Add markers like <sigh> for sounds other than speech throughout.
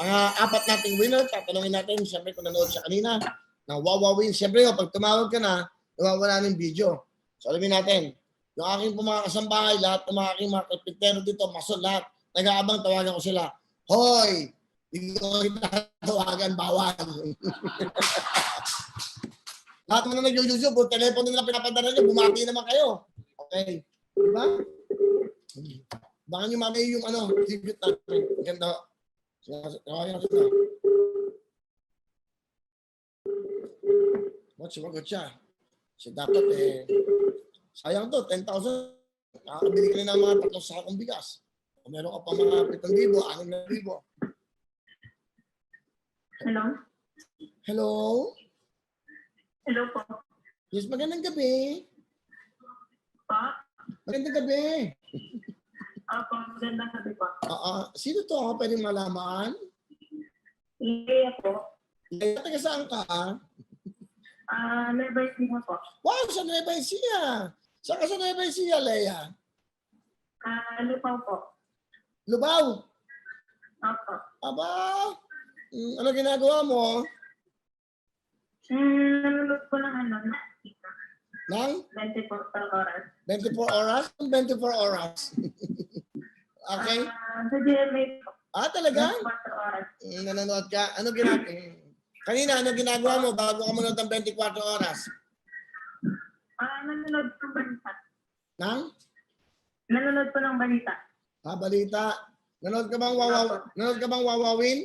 pang-apat nating winner, tatanungin natin, siyempre kung nanood siya kanina, ng Wawa Win. Siyempre, oh, pag tumawag ka na, nawawala ng video. So, alamin natin, yung aking mga kasambahay, lahat ng mga aking mga kapitero dito, masol lahat, nag-aabang tawagan ko sila. Hoy! Hindi ko kita tawagan, bawal. <laughs> lahat mo na nag-YouTube, kung telepono nila pinapadala nyo, bumati naman kayo. Okay. Diba? Baka nyo mamaya yung ano, secret natin. Ganda. Kita. What, sumagot siya. So dapat eh, sayang to, 10,000. Nakakabili ka na ng mga tatlong sakong bigas. Kung meron ka pa mga 7,000, 6,000. Hello? Hello? Hello po. Yes, magandang gabi. Pa? Magandang gabi. Opo, magandang gabi po. Ah, ah, sino to ako pwedeng malaman? Leia po. Kaya taga saan ka? Ah, Nueva Ecija po. Wow, sa Nueva Ecija. Saan ka sa Nueva Ecija, Leia? Ah, Lupaw po. Lubaw. Opo. Aba, mm, ano ginagawa mo? Hmm, nanonood po ng ano, na Nang 24 oras. 24 oras? 24 oras. Okay? Sa GMA po. Ah, talaga? 24 oras. Mm, Nanonood ka? Ano ginagawa? Kanina, ano ginagawa mo bago ka manood ng 24 oras? Ah, nanonood po balita. Nang? Nanonood po ng balita. Ah, balita. Nanood ka bang wawa, nanood ka bang wawawin?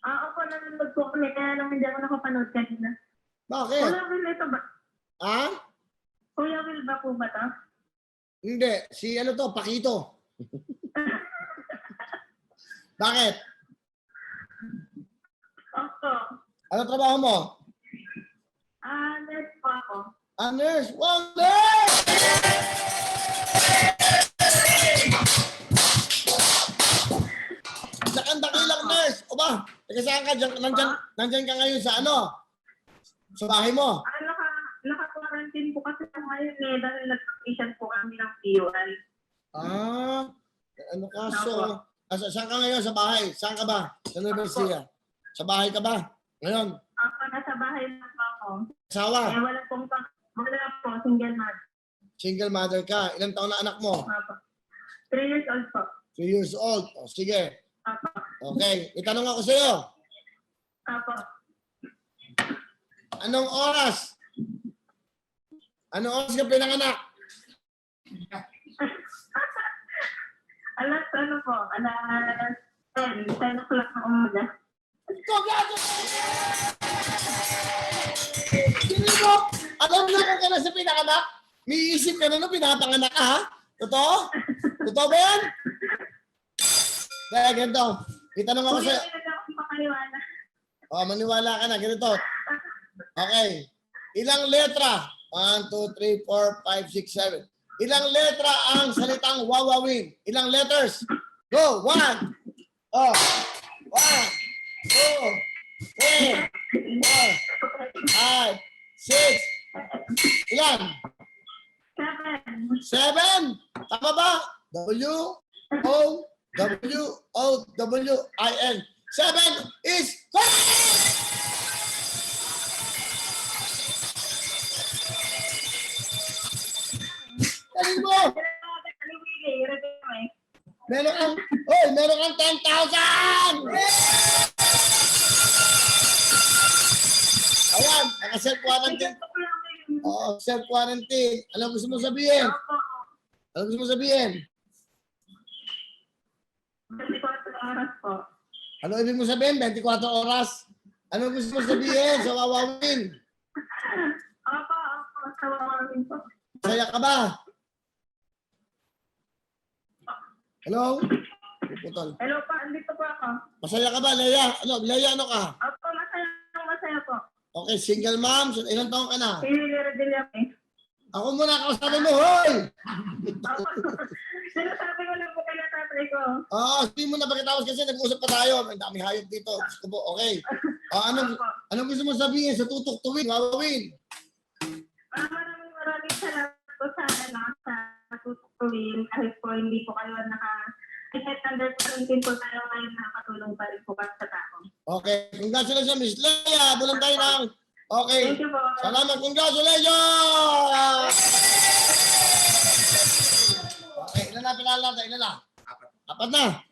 Ah, opo, nanonood po kami. Kaya lang hindi ako nakapanood kanina. Bakit? Kuya Will, ito ba? Ah? Kuya Will ba po ba to? Hindi. Si ano to? Pakito. <laughs> Bakit? Opo. Ano trabaho mo? Ah, nurse po ako. Ah, nurse. Wow, nurse! Dakan-dakilang nurse. O ba? Teka saan ka? Diyan, nandyan, nandyan ka ngayon sa ano? Sa bahay mo. Naka, naka-quarantine po kasi ako ngayon eh dahil nag-vacation po kami ng PUI. Ah, ano ka? So, ah, sa- saan ka ngayon sa bahay? Saan ka ba? Sa Universidad? Sa bahay ka ba? Ngayon, Ako, nasa bahay lang po ako. asawa, Eh, wala pong pang, wala po, single mother. single mother ka. Ilang taon na anak mo? Apo. Three years old po. Two years old. O, sige. Apo. Okay. Itanong ako sa'yo. Apo. Anong oras? Anong oras ka pinanganak? <laughs> Alas, ano po, alas 10, 10 o'clock ng umaga. Sino mo? Alam na kung kailan sa pinanganak? May isip ka na nung pinapanganak ka, ha? Totoo? Totoo ba yan? Kaya ganito. Itanong ako Kuya, sa... hindi na ako makaliwala. Oh, maniwala ka na. Ganito. Okay. Ilang letra? 1, 2, 3, 4, 5, 6, 7. Ilang letra ang salitang wawawin? Ilang letters? Go! 1. Oh. 1, 2, 3, 4, 5, 6. Ilan? Seven. Seven. Tama ba? W O W O W I N. Seven is correct! Galing mo! Meron kang, oy, meron kang 10,000! Ayan, naka-self-quarantine. Oo, self-quarantine. Alam gusto mo sabihin? Ano gusto mo sabihin? 24 oras po. Ano ibig mo sabihin? 24 oras? Ano gusto mo sabihin sa wawawin? Opo, opo. Sa wawawin po. Masaya ka ba? Hello? Putol. Hello po, andito po ako. Masaya ka ba, Leia? Ano, Leia, ano ka? Opo, masaya, masaya po. Okay, single mom. So, ilang taon ka na? Pili Redilla eh. Ako muna kausapin mo, hoy! Opo. <laughs> Sinasabi ko lang po kay tatay ko. Oo, hindi mo na pagkatapos kasi nag-usap pa tayo. Ang dami hayop dito. Ko po, okay. Ah, anong, Opo. anong gusto mo sabihin sa tutok tuwing, wawawin? Ah, maraming maraming salamat po sa ano, sa tututuin kahit po hindi po kayo naka kahit under 17 po tayo ngayon nakatutuin tumutulong pa rin po kasi sa tao. Okay. Congratulations, Miss Leia. Bulan tayo ng... Okay. Thank you po. Salamat. Congratulations! Okay. Ilan na pinala natin? Ilan na? Apat. Apat na.